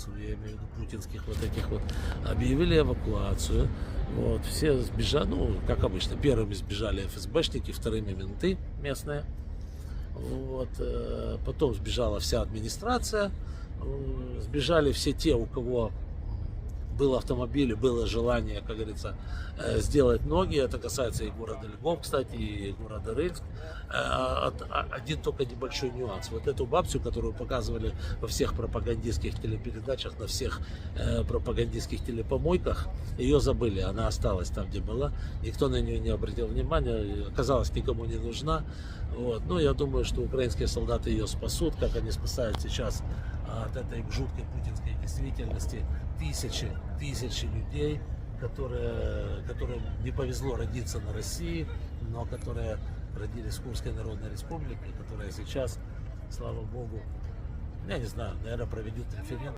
эвакуацию, я имею в виду путинских вот этих вот, объявили эвакуацию. Вот, все сбежали, ну, как обычно, первыми сбежали ФСБшники, вторыми менты местные. Вот, э, потом сбежала вся администрация, сбежали все те, у кого был автомобиль было желание, как говорится, э, сделать ноги. Это касается и города Львов, кстати, и города Рыльск. Э, от- а- Один только небольшой нюанс. Вот эту бабцу, которую показывали во всех пропагандистских телепередачах, на всех э, пропагандистских телепомойках, ее забыли. Она осталась там, где была. Никто на нее не обратил внимания. Оказалось, никому не нужна. Вот. Но я думаю, что украинские солдаты ее спасут, как они спасают сейчас от этой жуткой путинской действительности тысячи, тысячи людей, которые, которым не повезло родиться на России, но которые родились в Курской Народной Республике, которые сейчас, слава богу, я не знаю, наверное, проведут референдум.